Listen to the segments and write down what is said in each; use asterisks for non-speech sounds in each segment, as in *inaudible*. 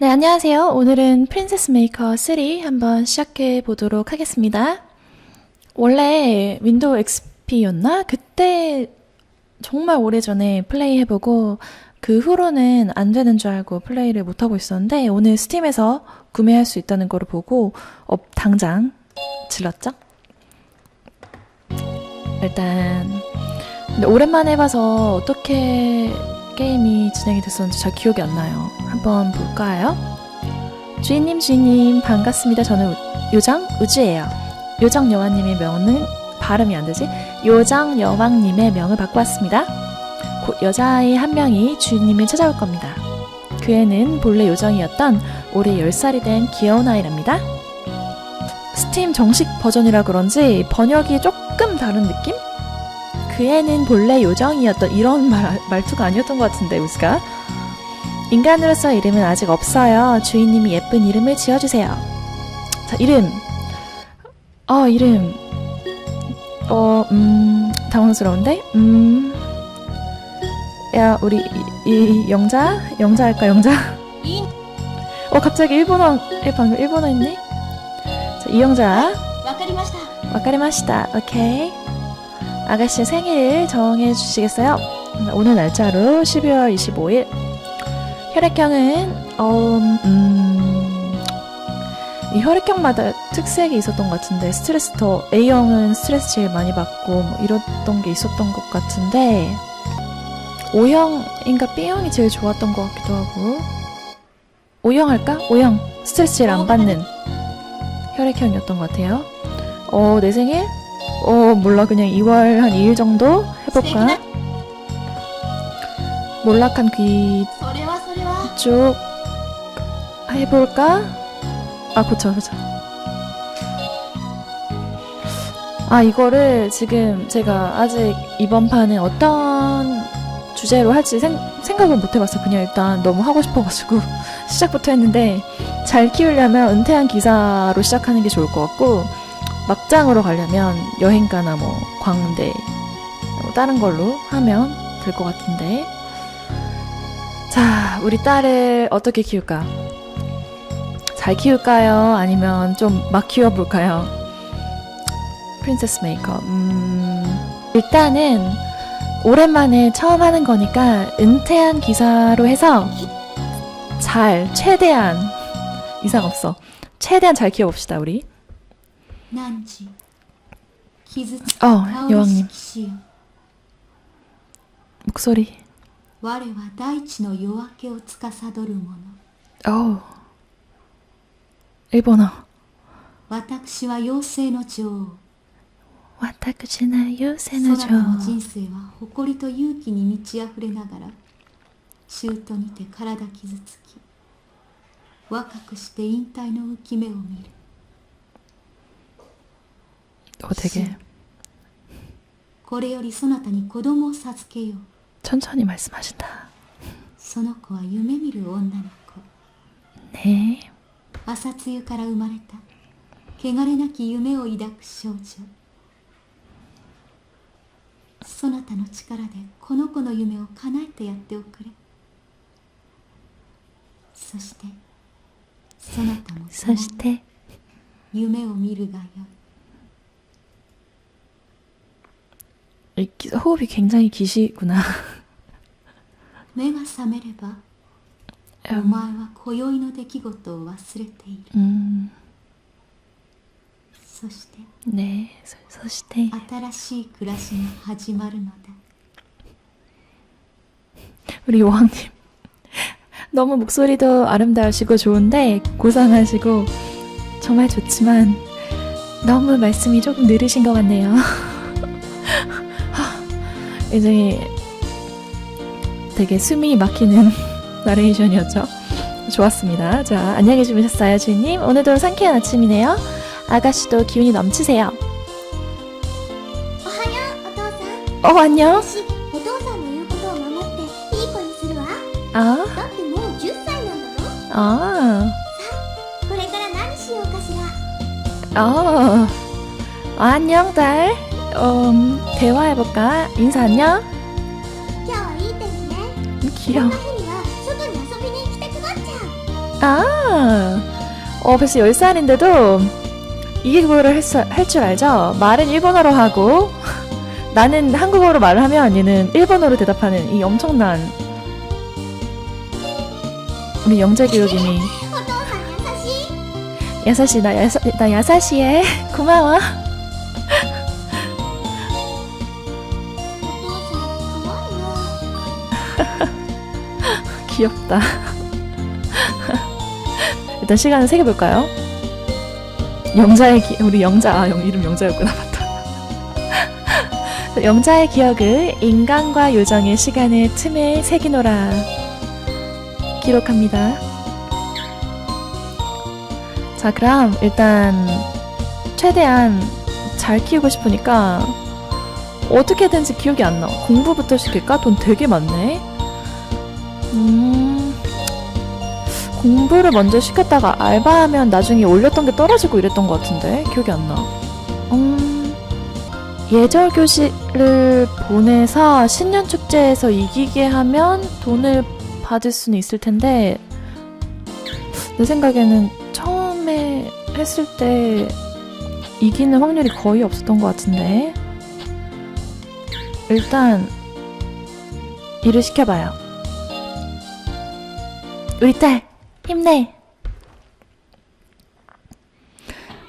네, 안녕하세요. 오늘은 프린세스 메이커 3 한번 시작해 보도록 하겠습니다. 원래 윈도우 XP였나? 그때 정말 오래전에 플레이 해보고 그 후로는 안 되는 줄 알고 플레이를 못하고 있었는데 오늘 스팀에서 구매할 수 있다는 거를 보고 어, 당장 질렀죠? 일단 오랜만에 해봐서 어떻게 게임이 진행이 됐었는지 잘 기억이 안 나요. 한번 볼까요? 주인님, 주인님, 반갑습니다. 저는 우- 요정 우주예요. 요정 여왕님의 명은 발음이 안 되지? 요정 여왕님의 명을 받고 왔습니다. 곧 여자아이 한 명이 주인님을 찾아올 겁니다. 그 애는 본래 요정이었던 올해 10살이 된 귀여운 아이랍니다. 스팀 정식 버전이라 그런지 번역이 조금 다른 느낌? 그애는 본래 요정이었던 이런 말, 말투가 아니었던 것 같은데 우즈가. 인간으로서 이름은 아직 없어요. 주인님이 예쁜 이름을 지어주세요. 자 이름. 어 이름. 어 음 당황스러운데? 음 야 우리 이, 이 영자? 영자 할까 영자? 어 갑자기 일본어 방금 일본어 했네? 자 이영자. 아, 네, 네, 네. 와카리마시다. 와카리마시다. 오케이. 아가씨 생일 정해 주시겠어요? 오늘 날짜로 12월 25일. 혈액형은 어, 음, 이 혈액형마다 특색이 있었던 것 같은데 스트레스 더 A형은 스트레스 제일 많이 받고 뭐 이랬던 게 있었던 것 같은데 O형인가 B형이 제일 좋았던 것 같기도 하고 O형 할까? O형 스트레스 제일 안 받는 혈액형이었던 것 같아요. 어, 내 생일? 어 몰라 그냥 2월 한 2일 정도 해볼까? 몰락한 귀 소리와 해볼까? 아 고쳐 고쳐 아 이거를 지금 제가 아직 이번 판에 어떤 주제로 할지 생, 생각을 못 해봤어 그냥 일단 너무 하고 싶어가지고 *laughs* 시작부터 했는데 잘 키우려면 은퇴한 기사로 시작하는 게 좋을 것 같고 막장으로 가려면 여행가나 뭐 광대 뭐 다른 걸로 하면 될 것 같은데. 자 우리 딸을 어떻게 키울까? 잘 키울까요? 아니면 좀 막 키워볼까요? 프린세스 메이크업 음 일단은 오랜만에 처음 하는 거니까 은퇴한 기사로 해서 잘 최대한 이상 없어. 최대한 잘 키워봅시다 우리. 어 顔 여왕님 式しよ 목소리 我は大地の夜明けを司る者 어우 일본어 私は妖精の女王 와타쿠치나 そ 요새는 なたの 저 人生は誇りと勇気に満ち溢れながら中途にて体傷つき若くして引退の浮き目を見る 어, 되게 これよりそなたに子供を授けよう 천천히 말씀하신다 その子は夢見る女の子 네 朝露から生まれた汚れなき夢を抱く少女そなたの力でこの子の夢を叶えてやっておくれそしてそなたも共に 서시테 夢を見るがよい 호흡이 굉장히 기시구나 *laughs* 目が覚めればお 음, 前は今宵の出来事を忘れている 음, そして 네 서, 서시테 新しい暮らしが始まるのだ 우리 요왕님 너무 목소리도 아름다우시고 좋은데 고상하시고 정말 좋지만 너무 말씀이 조금 느리신 것 같네요. *laughs* 하, 이제 되게 숨이 막히는 *laughs* 나레이션이었죠. 좋았습니다. 자, 안녕히 주무셨어요, 주인님. 오늘도 상쾌한 아침이네요. 아가씨도 기운이 넘치세요. おはようお父さん 어, 안녕. 私お父さんの言うことを守っていい子にするわ 아, だってもう10歳なんだろ 아. これから何しようかしら 어, 안녕, 딸. 음, 대화해볼까? 인사 안녕? 今日はいい天気ね 귀여워. こんな日には外に遊びに行きたくなっちゃう 아, 어, 벌써 10살인데도 이기국어를 할 줄 알죠? 말은 일본어로 하고, *laughs* 나는 한국어로 말을 하면 얘는 일본어로 대답하는 이 엄청난 우리 영재 교육님이 お*laughs* 父さん優しい 야사시 나 야사 나 야사시해 *laughs* 고마워 귀엽다 *laughs* 일단 시간을 세게 볼까요? 영자의 기 우리 영자 아, 영, 이름 영자였구나 맞다 *laughs* 영자의 기억을 인간과 요정의 시간을 틈에 새기노라 기록합니다 자 그럼 일단 최대한 잘 키우고 싶으니까 어떻게든지 기억이 안 나. 공부부터 시킬까? 돈 되게 많네. 음, 공부를 먼저 시켰다가 알바하면 나중에 올렸던 게 떨어지고 이랬던 것 같은데 기억이 안 나. 음, 예절 교실을 보내서 신년 축제에서 이기게 하면 돈을 받을 수는 있을 텐데 내 생각에는 처음에 했을 때 이기는 확률이 거의 없었던 것 같은데 일단 일을 시켜봐요. 우리 딸 힘내.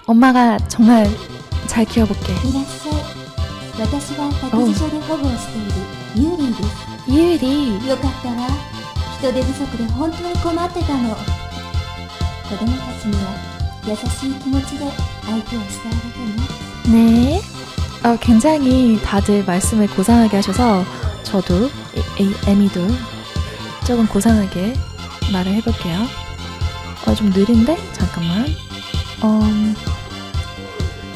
엄마가 정말 잘 키워볼게. いらっしゃい私は託児所で保護をしているユーリーです 유리. よかったわ人手不足で本当に困ってたの子供たちには優しい気持ちで相手をしてあげてね 네. 어, 굉장히 다들 말씀을 고상하게 하셔서 저도 이, 이 에미도 조금 고상하게 말을 해볼게요. 어, 좀 느린데? 잠깐만. 음,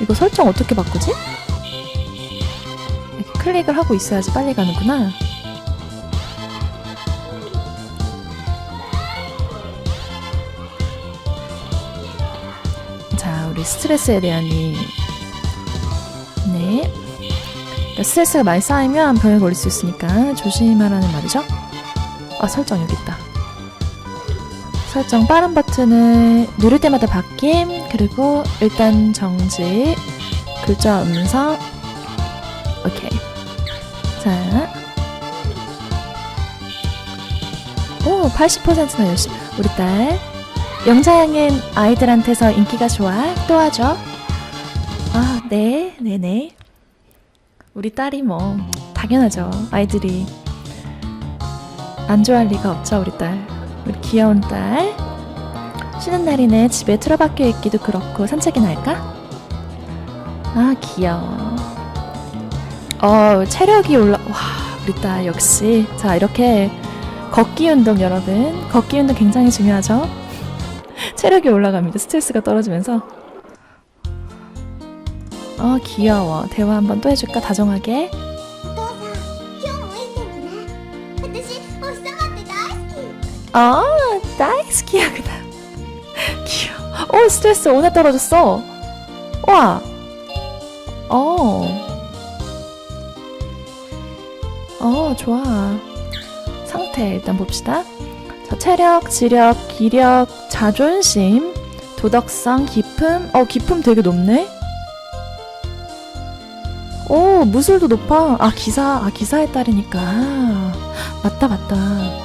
이거 설정 어떻게 바꾸지? 클릭을 하고 있어야지 빨리 가는구나. 자, 우리 스트레스에 대한 이 네. 그러니까 스트레스가 많이 쌓이면 병에 걸릴 수 있으니까 조심하라는 말이죠. 아, 설정 여기 있다. 설정 빠른 버튼을 누를 때마다 바뀜, 그리고 일단 정지, 글자 음성, 오케이. 자. 오, 80%나 열심히. 우리 딸. 영자양은 아이들한테서 인기가 좋아. 도와줘. 아, 네, 네네. 우리 딸이 뭐, 당연하죠. 아이들이. 안 좋아할 리가 없죠, 우리 딸. 우리 귀여운 딸. 쉬는 날이네. 집에 틀어박혀 있기도 그렇고, 산책이나 할까? 아, 귀여워. 어, 체력이 올라, 와, 우리 딸 역시. 자, 이렇게 걷기 운동 여러분. 걷기 운동 굉장히 중요하죠? *laughs* 체력이 올라갑니다. 스트레스가 떨어지면서. 어 귀여워 대화 한번 또 해줄까 다정하게 아 다이스키야구나 귀여워 어 스트레스 오늘 떨어졌어 와 어. 어, 좋아. 상태 일단 봅시다. 자, 체력, 지력, 기력, 자존심, 도덕성, 기품. 어, 기품 되게 높네. 오, 무술도 높아. 아, 기사, 아, 기사의 딸이니까. 맞다, 맞다.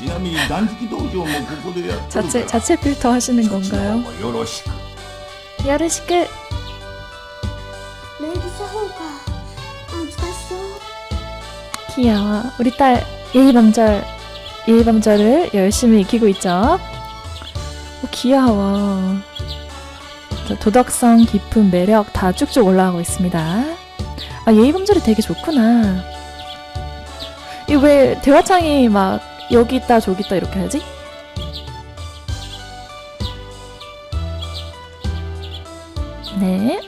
ちなみに断食道場もここでやってる 자체, から 자체 필터 하시는 건가요? よろしく 야르시크. 礼儀作法か難しそう 귀여워. 우리 딸 예의범절, 예의범절을 열심히 익히고 있죠. 오, 귀여워. 자, 도덕성, 기품, 매력 다 쭉쭉 올라가고 있습니다. 아, 예의범절이 되게 좋구나. 이 왜 대화창이 막 여기 있다 저기 있다 이렇게 하지? 네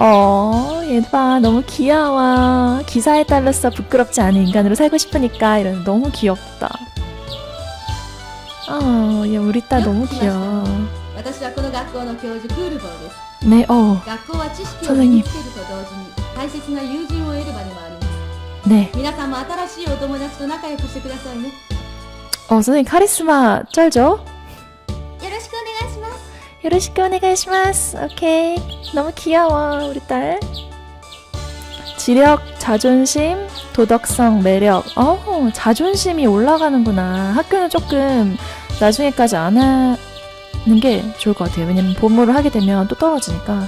어, 얘봐, 너무 귀여워. 기사에 따라서 부끄럽지 않은 인간으로 살고 싶으니까 이런 너무 귀엽다. 어, 얘 우리 딸 너무 귀여워. 네, 어. 네, 어. 선생님. 네. 皆さんも新しいお友達と仲良くしてくださいね 어, 선생님 카리스마 쩔죠? よろしくお願いします 요로시크 오네가이시마스. 오케이. 너무 귀여워, 우리 딸. 지력, 자존심, 도덕성, 매력. 어, 자존심이 올라가는구나. 학교는 조금 나중에까지 안 하는 게 좋을 것 같아요. 왜냐면 보물을 하게 되면 또 떨어지니까.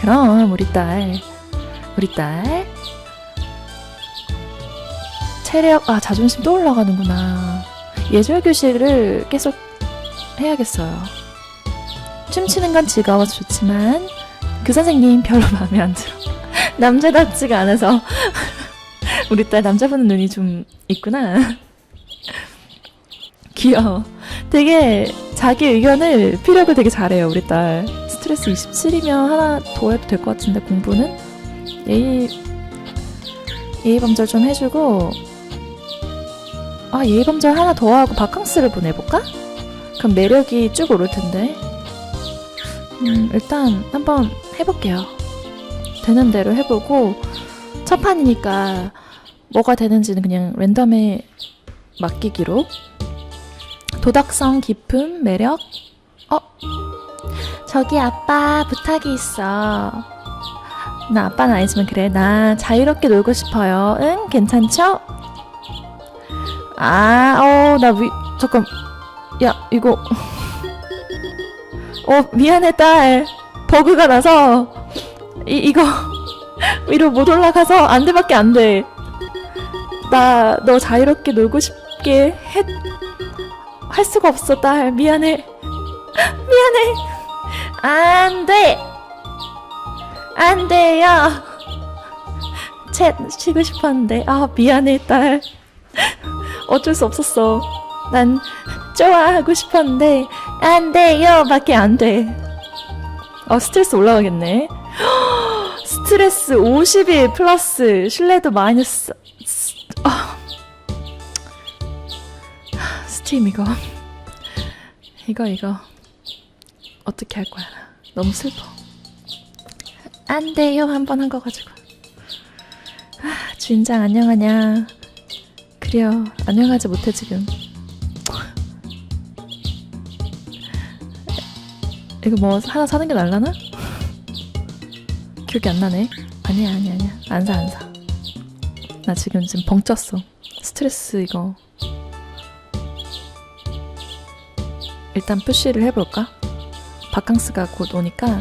그럼 우리 딸 우리 딸. 체력 아 자존심 또 올라가는구나. 예절 교실을 계속 해야겠어요. 춤추는 건 즐거워서 좋지만 그 선생님 별로 마음에 안 들어. *laughs* 남자답지가 않아서. *laughs* 우리 딸 남자 보는 눈이 좀 있구나. *laughs* 귀여워. 되게 자기 의견을 피력을 되게 잘해요 우리 딸 스트레스 27이면 하나 더 해도 될 것 같은데 공부는? 예의 예의 범절 좀 해주고 아 예의 범절 하나 더 하고 바캉스를 보내볼까? 그럼 매력이 쭉 오를 텐데. 음 일단 한번 해볼게요. 되는 대로 해보고 첫 판이니까 뭐가 되는지는 그냥 랜덤에 맡기기로. 도덕성 깊음 매력? 어 저기 아빠 부탁이 있어. 나 아빠는 아니지만 그래. 나 자유롭게 놀고 싶어요. 응? 괜찮죠? 아, 어, 나 위, 잠깐. 야, 이거. *laughs* 어, 미안해, 딸. 버그가 나서. 이, 이거. *laughs* 위로 못 올라가서 안 돼밖에 안 돼. 나 너 자유롭게 놀고 싶게 해, 할 수가 없어, 딸. 미안해. *laughs* 미안해. 안 돼! 안 돼요! 챗 쉬고 싶었는데, 아, 미안해, 딸. 어쩔 수 없었어. 난 좋아하고 싶었는데, 안 돼요! 밖에 안 돼. 어, 스트레스 올라가겠네. *gasps* 스트레스 51 플러스, 신뢰도 마이너스. 스- 아. 스팀 이거. 이거, 이거. 어떻게 할 거야? 너무 슬퍼. 안 돼요. 한 번 한 거 가지고. 아, 주인장 안녕하냐. 그래요. 안녕하지 못해 지금. 이거 뭐 하나 사는 게 날라나? 기억이 안 나네. 아니야, 아니야, 아니야. 안 사, 안 사. 나 지금 지금 벙쪘어. 스트레스 이거. 일단 푸시를 해볼까? 바캉스가 곧 오니까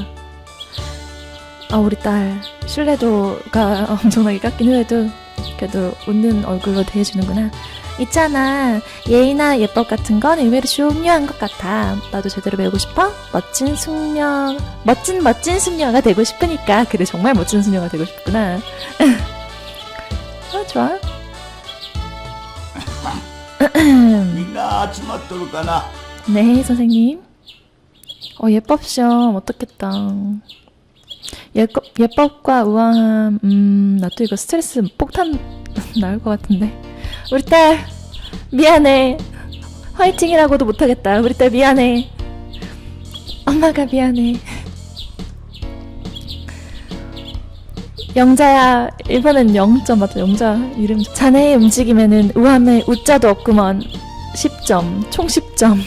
아 우리 딸 신뢰도가 *laughs* 엄청나게 깎긴 해도 그래도 웃는 얼굴로 대해주는구나 있잖아 예의나 예법 같은 건 의외로 중요한 것 같아 나도 제대로 배우고 싶어? 멋진 숙녀 멋진 멋진 숙녀가 되고 싶으니까 그래 정말 멋진 숙녀가 되고 싶구나 아 *laughs* 좋아 *laughs* みんな集まっとるかな 네, 선생님. 어, 예법 시험 어떻겠다. 예법, 예법과 우아함, 음, 나 또 이거 스트레스 폭탄 *laughs* 나올 것 같은데. 우리 딸, 미안해. 화이팅이라고도 못하겠다. 우리 딸 미안해. 엄마가 미안해. 영자야, 이번엔 영자 맞아, 영자 이름. 자네의 움직임에는 우함에 우자도 없구먼. 10점, 총 10점.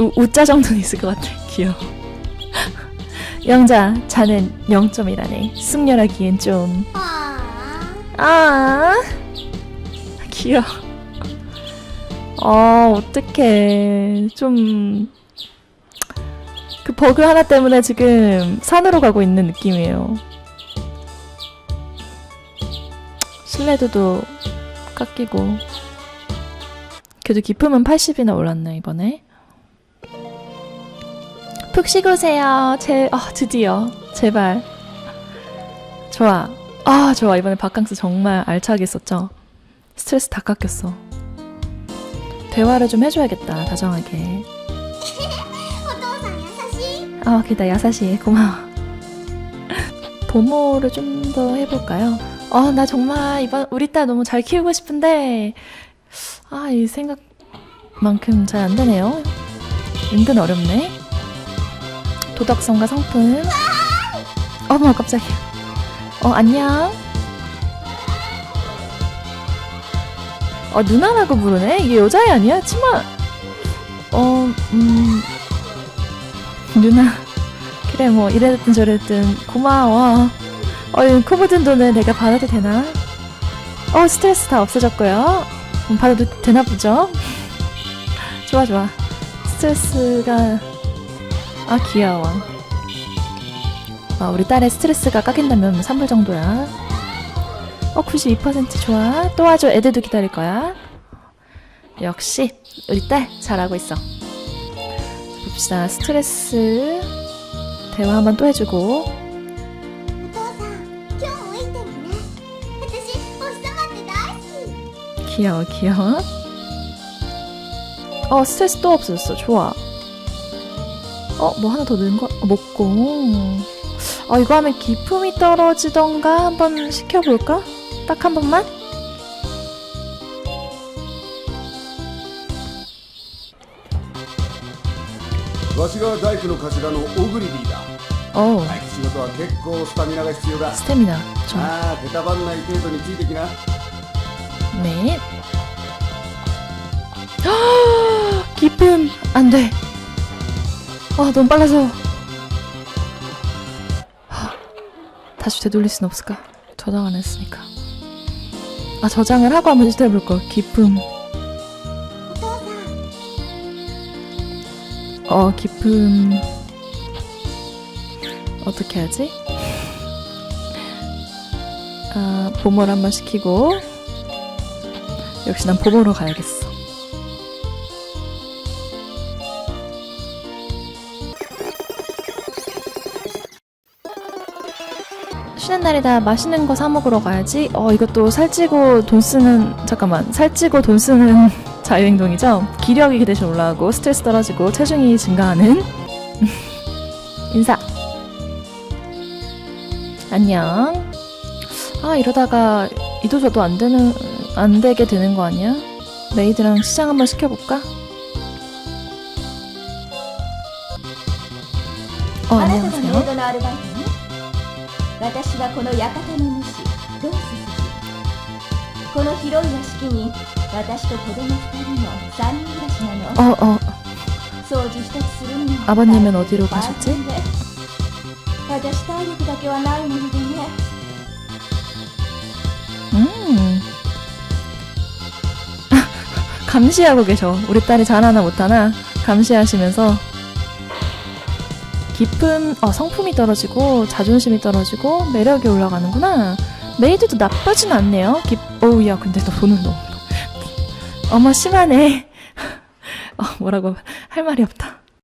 우, 우자 정도는 있을 것 같아. 귀여워. 영자, 자는 0점이라네. 숙녀라기엔 좀. あ 아, 귀여워. 아, 어떡해. 좀, 그 버그 하나 때문에 지금 산으로 가고 있는 느낌이에요. 신뢰도도 깎이고. 그래도 기품은 80이나 올랐네, 이번에. 푹 쉬고 오세요. 제, 아, 드디어. 제발. 좋아. 아, 좋아. 이번에 바캉스 정말 알차게 썼죠? 스트레스 다 깎였어. 대화를 좀 해줘야겠다, 다정하게. *laughs* 아, 그다 야사시. 고마워. *laughs* 도모를 좀 더 해볼까요? 아, 나 정말 이번 우리 딸 너무 잘 키우고 싶은데, 아, 이 생각만큼 잘 안 되네요. 은근 어렵네. 도덕성과 성품. 어머, 깜짝이야. 어, 안녕. 어, 누나라고 부르네? 이게 여자애 아니야? 치마. 어, 음. 누나 그래 뭐 이랬든 저랬든 고마워 어 이코 묻은 돈을 내가 받아도 되나? 어 스트레스 다 없어졌고요 음, 받아도 되나 보죠? 좋아 좋아 스트레스가 아 귀여워 아 우리 딸의 스트레스가 깎인다면 3불 정도야 어 92% 좋아 또 와줘 애들도 기다릴 거야 역시 우리 딸 잘하고 있어 봅시다. 스트레스 대화 한번 또 해주고 お父さん今日もいい天気ね私お日様って大好き 귀여워 귀여워. 어 스트레스 또 없어졌어. 좋아. 어 뭐 하나 더 넣은 거 어, 먹고. 아 이거 하면 기품이 떨어지던가 한번 시켜볼까? 딱 한 번만. わしが大工の頭の小栗リーダー 어 大工仕事は結構スタミナが必要だ 스태미나. 좋아. ああ出たばんない程度についてきな 네. *gasps* 기쁨 안 돼. 와 너무 빨라져요 아, 다시 되돌릴 순 없을까? 저장 안 했으니까. 아 저장을 하고 한번 시도해볼 걸 기쁨 어 기쁨 어떻게 하지? 아 보물 한번 시키고. 역시 난 보물로 가야겠어. 쉬는 날이다 맛있는 거 사 먹으러 가야지. 어 이것도 살찌고 돈 쓰는 잠깐만 살찌고 돈 쓰는 *laughs* 자유행동이죠. 기력이 대신 올라가고 스트레스 떨어지고 체중이 증가하는 *laughs* 인사. 안녕. 아 이러다가 이도 저도 안 되는 안 되게 되는 거 아니야? 메이드랑 시장 한번 시켜볼까? 어 안녕하세요. ドのアルバイトね私はこの館の主ドンス筋この広い屋敷に私と子供2人の3人暮らしなの 어 어. 掃除一つするにも 아버님은 어디로 가셨지? 大変で私体力だけはないものでね 음. *laughs* 감시하고 계셔. 우리 딸이 잘하나 못하나 감시하시면서 깊은 어, 성품이 떨어지고 자존심이 떨어지고 매력이 올라가는구나. 메이드도 나쁘진 않네요. 깊... 어우 야 근데 너 돈을 너무 어머 심하네. *laughs* 어, 뭐라고 할 말이 없다.